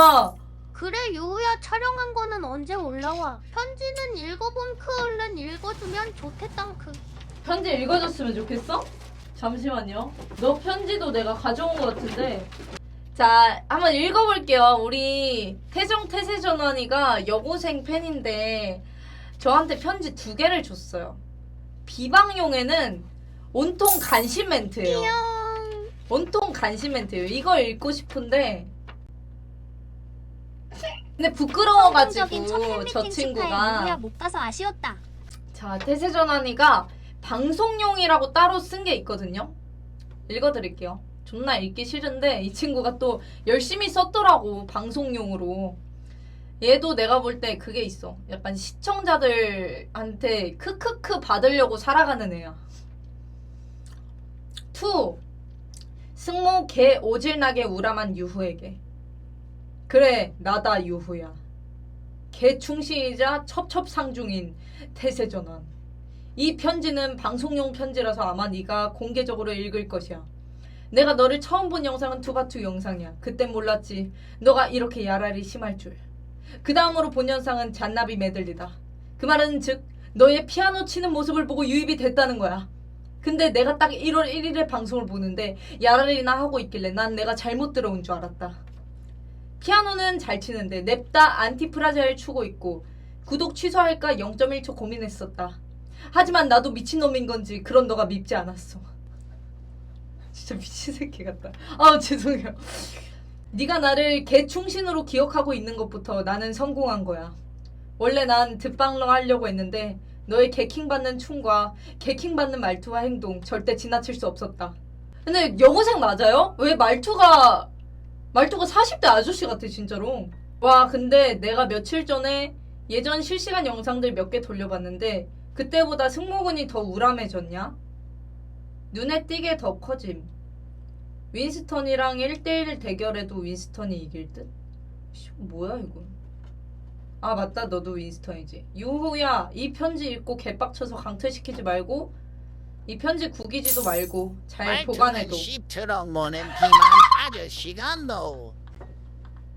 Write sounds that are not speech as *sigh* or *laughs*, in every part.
진짜 그래 유우야 촬영한 거는 언제 올라와? 편지는 읽어본 크 얼른 읽어주면 좋겠당 그. 편지 읽어줬으면 좋겠어? 잠시만요. 너 편지도 내가 가져온 것 같은데. 자, 한번 읽어볼게요. 우리 태정 태세 전환이가 여고생 팬인데 저한테 편지 두 개를 줬어요. 비방용에는 온통 간신 멘트예요. 뿅. 온통 간신 멘트예요. 이거 읽고 싶은데 근데 부끄러워가지고 저 친구가 못 가서 아쉬웠다. 자, 태세전 환이가 방송용이라고 따로 쓴 게 있거든요. 읽어드릴게요. 존나 읽기 싫은데 이 친구가 또 열심히 썼더라고 방송용으로. 얘도 내가 볼 때 그게 있어. 약간 시청자들한테 크크크 받으려고 살아가는 애야. 투 승모 개 오질나게 우람한 유후에게 그래 나다 유후야. 개충신이자 첩첩상중인 태세전환. 이 편지는 방송용 편지라서 아마 네가 공개적으로 읽을 것이야. 내가 너를 처음 본 영상은 투바투 영상이야. 그땐 몰랐지. 너가 이렇게 야랄이 심할 줄. 그 다음으로 본 영상은 잔나비 메들리다. 그 말은 즉 너의 피아노 치는 모습을 보고 유입이 됐다는 거야. 근데 내가 딱 1월 1일에 방송을 보는데 야랄이나 하고 있길래 난 내가 잘못 들어온 줄 알았다. 피아노는 잘 치는데 냅다 안티프라자를 추고 있고 구독 취소할까 0.1초 고민했었다. 하지만 나도 미친놈인 건지 그런 너가 밉지 않았어. *laughs* 진짜 미친 새끼 같다. 아 죄송해요. 네가 나를 개충신으로 기억하고 있는 것부터 나는 성공한 거야. 원래 난 듣방러 하려고 했는데 너의 개킹 받는 춤과 개킹 받는 말투와 행동 절대 지나칠 수 없었다. 근데 여고생 맞아요? 왜 말투가 말투가 40대 아저씨 같아 진짜로. 와 근데 내가 며칠 전에 예전 실시간 영상들 몇 개 돌려봤는데 그때보다 승모근이 더 우람해졌냐? 눈에 띄게 더 커짐. 윈스턴이랑 1대1 대결해도 윈스턴이 이길 듯? 씨, 뭐야 이거? 아 맞다 너도 윈스턴이지. 유후야 이 편지 읽고 개빡쳐서 강퇴시키지 말고 이 편지 구기지도 말고 잘 보관해도. 씹처럼 모는 비만 아저씨가 너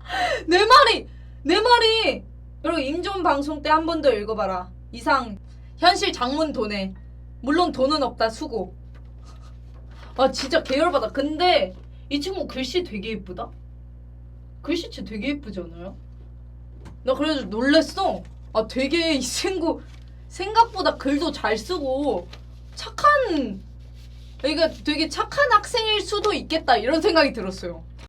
*laughs* 내 말이 내 말이. 그리고 임종 방송 때 한 번 더 읽어봐라. 이상 현실 장문 도내 물론 돈은 없다 수고. *laughs* 아 진짜 계열받아. 근데 이 친구 글씨 되게 예쁘다? 글씨체 되게 예쁘지 않아요? 나 그래서 놀랬어. 아 되게 이 친구 생각보다 글도 잘 쓰고 착한 그러니까 되게 착한 학생일 수도 있겠다 이런 생각이 들었어요